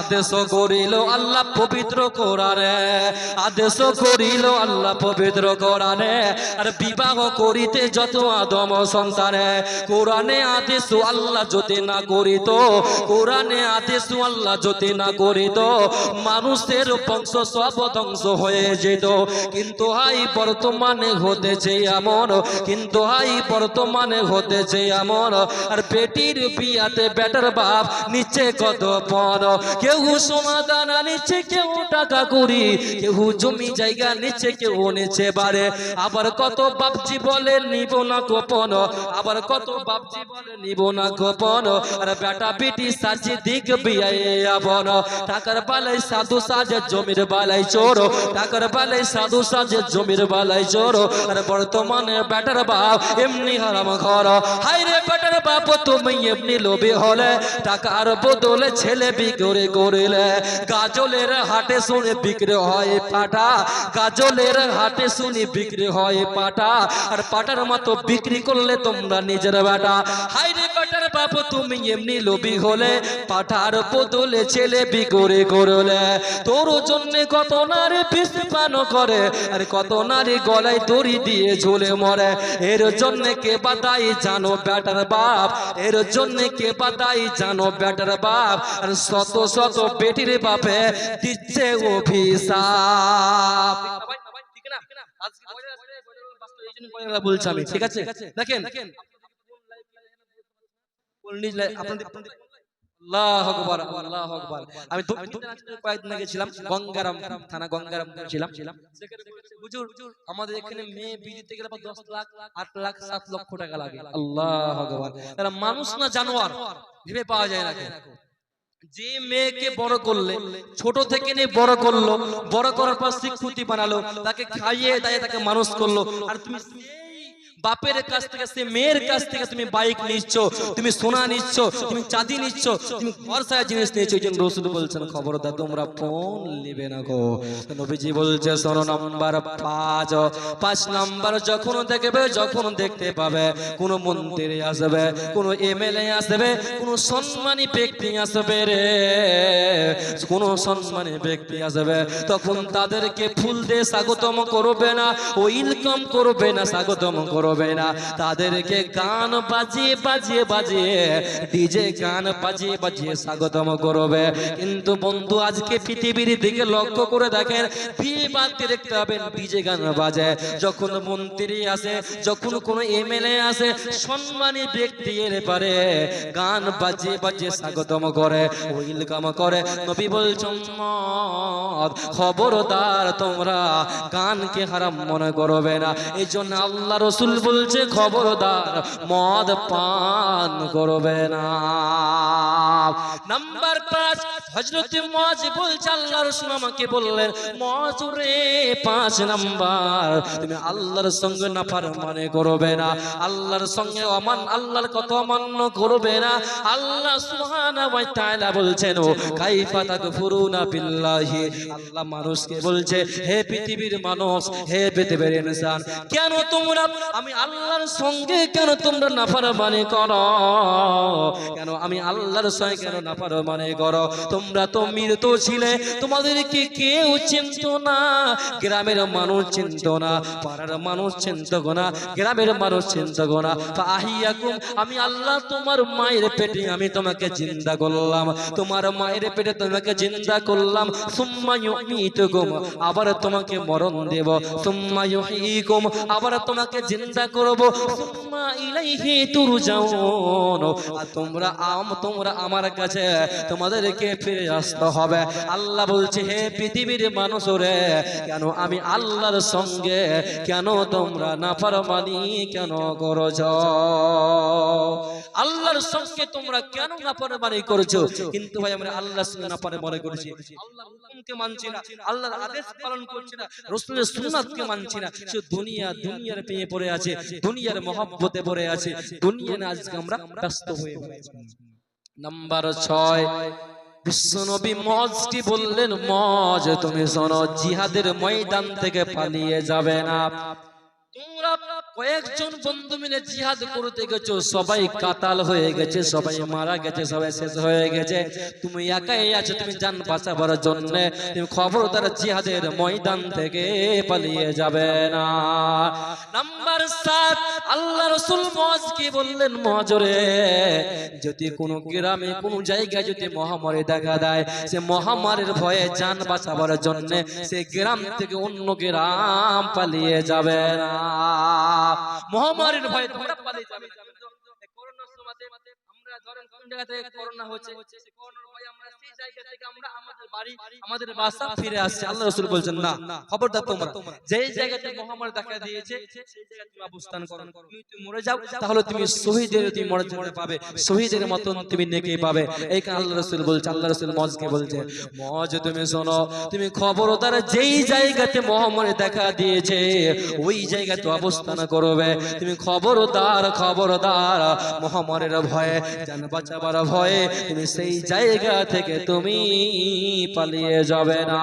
আদেশ করিল আল্লাহ পবিত্র কোরআনে। আদেশ করিল আল্লাহ পবিত্র কোরআনে। আর বিবাহ করিতে যত আদম সন্তানে, কোরআনে আদেশ আল্লাহ যদি না করিত, কোরআনে আদেশ আল্লাহ যদি না করিত, মানুষের বংশ সব ধ্বংস হয়ে যেত। কিন্তু হাই বর্তমানে হতেছে এমন, কিন্তু হাই বর্তমানে হতেছে এমন। আর বেটির বিয়াতে বেটার বাপ নিচে কত পণ কেউ সমাধান নিচ্ছে কেউ টাকা করি কেউ জমি জায়গা নিচ্ছে কেউ নিচে বাড়ে। আবার কত বাপজি বলে, নিব না গোপন। আবার কত বাপজি বলে, নিব না গোপন। আর বেটা বেটি সাজি দিক বিয়াই আবন। টাকার বালাই সাধু সাজে, জমির বালাই চোর। টাকার বালাই সাধু সাজে, জমির বালাই চোর। আর বর্তমানে বেটার বাপ এমনি হারাম ঘর। হাই রে বেটার বাপ, তুমি এমনি লোভে হলে। টাকার বদলে ছেলে বিক্রি করিলে। গাজলের হাটে শুনে বিক্রি হয় পাটা। গাজলের হাটে শুনে বিক্রি হয় পাটা। আর পাটার মতো বিক্রি করলে তোমরা নিজের বেটা। হাই রে বেটার বাপ তুমি এমনি লোভী হলে পাঠার বদলে ছেলে বিক্রি করলে তোর জন্য কত নারী পান করে আর কত নারী গলায় দড়ি দিয়ে ঝুলে মরে এর জন্য কে বাদাই জানো বেটার বাপ এর জন্য কে বাদাই জানো বেটার বাপ আর শত শত বেটির বাপে দিচ্ছে অভিশাপ বলছি আমি ঠিক আছে দেখেন আমি কয়েকদিন আগে ছিলাম গঙ্গারাম থানা গঙ্গারাম ছিলাম। হুজুর আমাদের এখানে মেয়ে বিয়ে দিতে গেলে দশ লাখ আট লাখ সাত লক্ষ টাকা লাগে। আল্লাহ আকবার। তারা মানুষ না জানোয়ার ভেবে পাওয়া যায় না কেন? যে মেয়েকে বড় করলে ছোট থেকে নিয়ে বড় করল বড় করার পর শিক্ষুতি বানালো তাকে খাইয়ে দাইয়ে তাকে মানুষ করল। আর তুমি বাপের কাছ থেকে, সে মেয়ের কাছ থেকে তুমি বাইক নিচ্ছ, তুমি সোনা নিচ্ছ, তুমি চাঁদি নিচ্ছ, তুমি ঘর জিনিস নিচ্ছ এই জন্য রসুল বলছেন, খবরদার, তোমরা ফোন নেবে না গো। নবীজি বলছে, শোনো, নাম্বার পাঁচ। পাঁচ নাম্বার যখন দেখবে, যখন দেখতে পাবে, কোন মন্দিরে আসবে, কোন এমএলএ আসবে, কোন সম্মানী ব্যক্তি আসবে রে। কোন সম্মানী ব্যক্তি আসবে, তখন তাদেরকে ফুল দিয়ে স্বাগতম করবে না ওয়েলকাম করবে না, স্বাগতম করবে না। তাদেরকে গান বাজিয়ে বাজিয়ে বাজিয়ে ডিজে গান বাজিয়ে বাজিয়ে স্বাগতম করবে। কিন্তু বন্ধু আজকে পৃথিবীর দিকে লক্ষ্য করে দেখেন বিয়ে বাড়তে দেখতে পাবেন ডিজে গান বাজে। যখন মন্ত্রী যখন কোনো এমএলএ সম্মানী ব্যক্তি পারে গান বাজিয়ে বাজিয়ে স্বাগতম করে ওয়েলকাম করে। নবী বলছেন "উম্মত, খবরদার তোমরা গানকে হারাম মনে করবে না। এই জন্য আল্লাহ রসুল বলছে খবরদার মদ পান করবে না। নাম্বার পাঁচ হজরত মজ বলছে আল্লাহ রসুল আমাকে বললেন মজ রে পাঁচ নাম্বার, তুমি আল্লাহর সঙ্গে নাফার মানে করবে না, আল্লাহর সঙ্গে অমান, আল্লাহর কথা অমান্য করবে না। আল্লাহ সুবহানাহু ওয়া তাআলা বলছেন, ও কাইফা তাকফুরুনা বিল্লাহি। আল্লাহ মানুষকে বলছে, হে পৃথিবীর মানুষ, হে পৃথিবীর ইনসান, কেন তোমরা, আমি আল্লাহর সঙ্গে কেন তোমরা নাফরমানি করো? কেন আমি আল্লাহর সঙ্গে কেন নাফরমানি করো। তোমরা তো মৃত ছিলে তোমাদেরকে কেউ চিনত না? গ্রামের মানুষ চিনত না, পাড়ার মানুষ চিনত না, গ্রামের মানুষ চিনত না। আহিয়াকুম আমি আল্লাহ তোমার মায়ের পেটে আমি তোমাকে করলাম। তোমার মায়ের পেটে তোমাকে করলাম। আবার তোমাকে মরণ দেব। সুম্মা ইউহয়িকুম আবার তোমাকে জিন্দা করব। তোমরা আম, তোমরা আমার কাছে তোমাদেরকে ফিরে আসতে হবে। আল্লাহ বলছে, হে পৃথিবীর মানুষ রে কেন আমি আল্লাহর সঙ্গে কেন তোমরা কেন আল্লাহর সঙ্গে তোমরা কেন করছ? কিন্তু ভাই, আমরা আল্লাহর সঙ্গে নাফরমানি করেছি। আদেশ পালন করছি না, রাসূলের মানছি না। সে দুনিয়া, দুনিয়ার পেয়ে পড়ে আছে, দুনিয়ার মহব্বতে পড়ে আছে, দুনিয়া আজকে আমরা ব্যস্ত হয়ে নাম্বার ছয় বিশ্বনবী মজটি বললেন, মজ, তুমি শোনো, জিহাদের ময়দান থেকে পালিয়ে যাবে না। তোমরা কয়েকজন বন্ধু মিলে জিহাদ করতে গেছো, সবাই কাতাল হয়ে গেছে, সবাই মারা গেছে, সবাই শেষ হয়ে গেছে। তুমি একাই আছো, তুমি জান বাঁচাবার জন্য। তুমি খবরদার জিহাদের ময়দান থেকে পালিয়ে যাবে না। নাম্বার সাত, আল্লাহ রসুল মজ কি বললেন মজরে যদি কোনো গ্রামে, কোনো জায়গায় যদি মহামারী দেখা দেয়, সে মহামারীর ভয়ে জান বাঁচাবার জন্য সে গ্রাম থেকে অন্য গ্রাম পালিয়ে যাবে না। মহামারীর ভয়ে তোমরা পালিয়ে যাবে না। করোনার সময়তে আমরা ধরেন কোন জায়গা থেকে করোনা হচ্ছে করোনার ভয়ে আমরা সেই জায়গা থেকে আমরা আমাদের বাড়ি আমাদের বাসা ফিরে আসছি আল্লাহ রসুল বলছেন না খবরদার তোমরা। যেই জায়গাতে মহামারী দেখা দিয়েছে সেই জায়গায় তুমি অবস্থান করো। তুমি যদি মরে যাও তাহলে তুমি শহীদের তুমি মর্যাদা পাবে। শহীদের মতন তুমি নেকি পাবে। এই কারণে আল্লাহ রসুল বলছে আল্লাহ রসুল মজকে বলছে মজ তুমি শোনো তুমি খবরদার যেই জায়গাতে মহামারী দেখা দিয়েছে ওই জায়গাতে অবস্থান করবে তুমি খবরদার খবরদার মহামারীর ভয়ে জান বাঁচাবার ভয়ে তুমি সেই জায়গা থেকে তুমি পালিয়ে যাবে না।